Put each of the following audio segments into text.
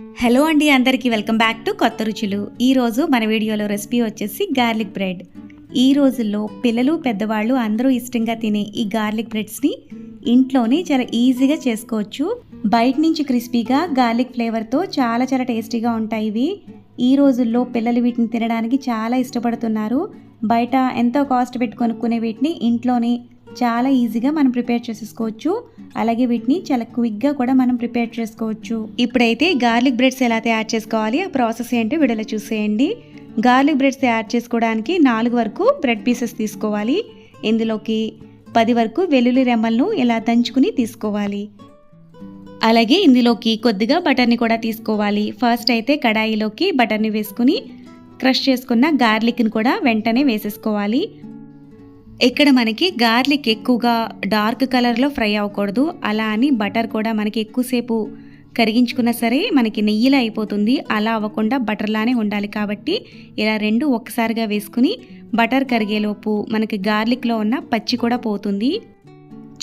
Hello అండి అందరికీ welcome back to కొత్త రుచులు. ఈరోజు మన వీడియోలో రెసిపీ వచ్చేసి గార్లిక్ బ్రెడ్. ఈ రోజుల్లో పిల్లలు పెద్దవాళ్ళు అందరూ ఇష్టంగా తినే ఈ గార్లిక్ బ్రెడ్స్ని ఇంట్లోనే చాలా ఈజీగా చేసుకోవచ్చు. బయట నుంచి క్రిస్పీగా గార్లిక్ ఫ్లేవర్తో చాలా చాలా టేస్టీగా ఉంటాయి ఇవి. ఈ రోజుల్లో పిల్లలు వీటిని తినడానికి చాలా ఇష్టపడుతున్నారు. బయట ఎంతో కాస్ట్ పెట్టి కొనుక్కునే వీటిని ఇంట్లోనే చాలా ఈజీగా మనం ప్రిపేర్ చేసేసుకోవచ్చు. అలాగే వీటిని చాలా క్విక్గా కూడా మనం ప్రిపేర్ చేసుకోవచ్చు. ఇప్పుడైతే గార్లిక్ బ్రెడ్స్ ఎలా తయారు చేసుకోవాలి? ఆ ప్రాసెస్ ఏంటో వీడియోలో చూసేయండి. గార్లిక్ బ్రెడ్స్ తయారు చేసుకోవడానికి నాలుగు వరకు బ్రెడ్ పీసెస్ తీసుకోవాలి. ఇందులోకి పది వరకు వెల్లుల్లి రెమ్మలను ఇలా దంచుకుని తీసుకోవాలి. అలాగే ఇందులోకి కొద్దిగా బటర్ని కూడా తీసుకోవాలి. ఫస్ట్ అయితే కడాయిలోకి బటర్ని వేసుకుని క్రష్ చేసుకున్న గార్లిక్ని కూడా వెంటనే వేసేసుకోవాలి. ఇక్కడ మనకి గార్లిక్ ఎక్కువగా డార్క్ కలర్లో ఫ్రై అవ్వకూడదు. అలా అని బటర్ కూడా మనకి ఎక్కువసేపు కరిగించుకున్నా సరే మనకి నెయ్యిలా అయిపోతుంది. అలా అవ్వకుండా బటర్లానే ఉండాలి కాబట్టి ఇలా రెండు ఒక్కసారిగా వేసుకుని బటర్ కరిగేలోపు మనకి గార్లిక్లో ఉన్న పచ్చి కూడా పోతుంది.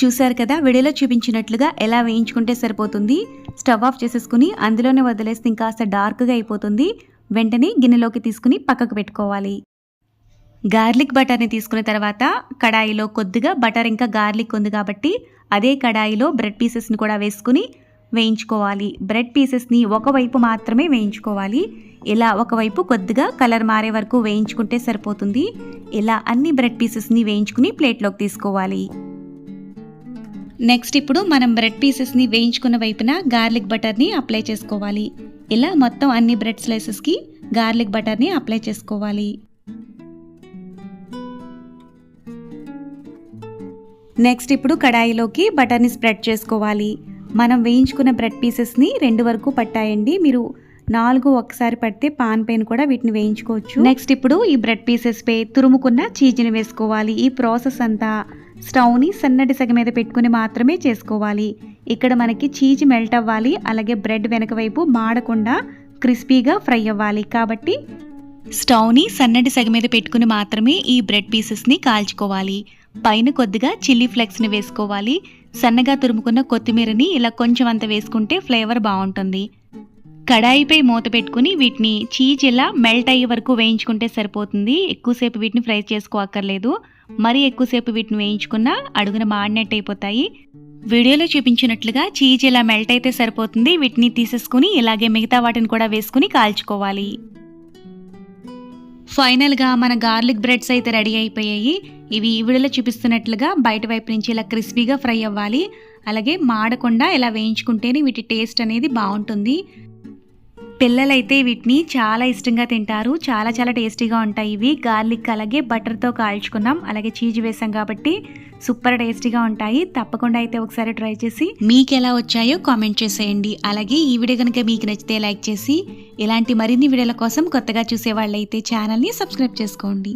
చూసారు కదా వీడియోలో చూపించినట్లుగా ఎలా వేయించుకుంటే సరిపోతుంది. స్టవ్ ఆఫ్ చేసేసుకుని అందులోనే వదిలేస్తే ఇంకాస్త డార్క్గా అయిపోతుంది. వెంటనే గిన్నెలోకి తీసుకుని పక్కకు పెట్టుకోవాలి. గార్లిక్ బటర్ని తీసుకున్న తర్వాత కడాయిలో కొద్దిగా బటర్ ఇంకా గార్లిక్ ఉంది కాబట్టి అదే కడాయిలో బ్రెడ్ పీసెస్ని కూడా వేసుకుని వేయించుకోవాలి. బ్రెడ్ పీసెస్ని ఒకవైపు మాత్రమే వేయించుకోవాలి. ఇలా ఒకవైపు కొద్దిగా కలర్ మారే వరకు వేయించుకుంటే సరిపోతుంది. ఇలా అన్ని బ్రెడ్ పీసెస్ని వేయించుకుని ప్లేట్లోకి తీసుకోవాలి. నెక్స్ట్ ఇప్పుడు మనం బ్రెడ్ పీసెస్ని వేయించుకున్న వైపున గార్లిక్ బటర్ని అప్లై చేసుకోవాలి. ఇలా మొత్తం అన్ని బ్రెడ్ స్లైసెస్కి గార్లిక్ బటర్ని అప్లై చేసుకోవాలి. నెక్స్ట్ ఇప్పుడు కడాయిలోకి బటర్ని స్ప్రెడ్ చేసుకోవాలి. మనం వేయించుకున్న బ్రెడ్ పీసెస్ని రెండు వరకు పట్టాయండి. మీరు నాలుగు ఒకసారి పడితే పాన్ పైన కూడా వీటిని వేయించుకోవచ్చు. నెక్స్ట్ ఇప్పుడు ఈ బ్రెడ్ పీసెస్ పై తురుముకున్న చీజ్ని వేసుకోవాలి. ఈ ప్రాసెస్ అంతా స్టవ్ని సన్నటి సగ మీద పెట్టుకుని మాత్రమే చేసుకోవాలి. ఇక్కడ మనకి చీజ్ మెల్ట్ అవ్వాలి. అలాగే బ్రెడ్ వెనక వైపు మాడకుండా క్రిస్పీగా ఫ్రై అవ్వాలి. కాబట్టి స్టవ్ని సన్నటి సగ మీద పెట్టుకుని మాత్రమే ఈ బ్రెడ్ పీసెస్ని కాల్చుకోవాలి. పైన కొద్దిగా చిల్లీ ఫ్లెక్స్ని వేసుకోవాలి. సన్నగా తురుముకున్న కొత్తిమీరని ఇలా కొంచెం అంత వేసుకుంటే ఫ్లేవర్ బాగుంటుంది. కడాయిపై మూత పెట్టుకుని వీటిని చీజ్ ఇలా మెల్ట్ అయ్యే వరకు వేయించుకుంటే సరిపోతుంది. ఎక్కువసేపు వీటిని ఫ్రై చేసుకోక్కర్లేదు మరీ ఎక్కువసేపు వీటిని వేయించుకున్నా అడుగున మాడినట్టు అయిపోతాయి. వీడియోలో చూపించినట్లుగా చీజ్ ఇలా మెల్ట్ అయితే సరిపోతుంది. వీటిని తీసేసుకుని ఇలాగే మిగతా వాటిని కూడా వేసుకుని కాల్చుకోవాలి. ఫైనల్గా మన గార్లిక్ బ్రెడ్స్ అయితే రెడీ అయిపోయాయి. ఇవి ఈవిడలో చూపిస్తున్నట్లుగా బయట వైపు నుంచి ఇలా క్రిస్పీగా ఫ్రై అవ్వాలి. అలాగే మాడకుండా ఇలా వేయించుకుంటేనే వీటి టేస్ట్ అనేది బాగుంటుంది. పిల్లలైతే వీటిని చాలా ఇష్టంగా తింటారు. చాలా చాలా టేస్టీగా ఉంటాయి ఇవి. గార్లిక్ అలాగే బటర్తో కాల్చుకున్నాం. అలాగే చీజ్ వేసాం కాబట్టి సూపర్ టేస్టీగా ఉంటాయి. తప్పకుండా అయితే ఒకసారి ట్రై చేసి మీకు ఎలా వచ్చాయో కామెంట్ చేసేయండి. అలాగే ఈ వీడియో కనుక మీకు నచ్చితే లైక్ చేసి ఇలాంటి మరిన్ని వీడియోల కోసం కొత్తగా చూసే వాళ్ళైతే ఛానల్ని సబ్స్క్రైబ్ చేసుకోండి.